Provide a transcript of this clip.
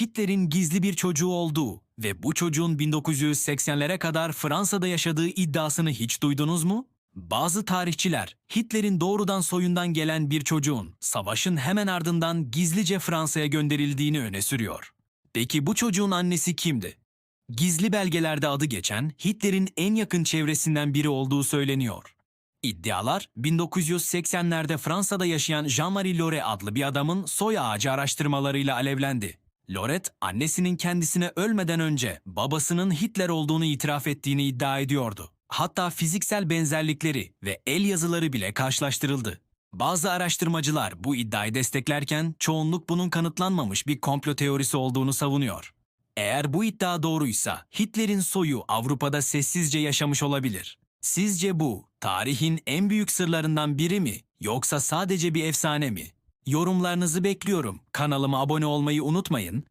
Hitler'in gizli bir çocuğu olduğu ve bu çocuğun 1980'lere kadar Fransa'da yaşadığı iddiasını hiç duydunuz mu? Bazı tarihçiler Hitler'in doğrudan soyundan gelen bir çocuğun savaşın hemen ardından gizlice Fransa'ya gönderildiğini öne sürüyor. Peki bu çocuğun annesi kimdi? Gizli belgelerde adı geçen Hitler'in en yakın çevresinden biri olduğu söyleniyor. İddialar 1980'lerde Fransa'da yaşayan Jean-Marie Loret adlı bir adamın soy ağacı araştırmalarıyla alevlendi. Loret, annesinin kendisine ölmeden önce babasının Hitler olduğunu itiraf ettiğini iddia ediyordu. Hatta fiziksel benzerlikleri ve el yazıları bile karşılaştırıldı. Bazı araştırmacılar bu iddiayı desteklerken çoğunluk bunun kanıtlanmamış bir komplo teorisi olduğunu savunuyor. Eğer bu iddia doğruysa Hitler'in soyu Avrupa'da sessizce yaşamış olabilir. Sizce bu tarihin en büyük sırlarından biri mi yoksa sadece bir efsane mi? Yorumlarınızı bekliyorum. Kanalıma abone olmayı unutmayın.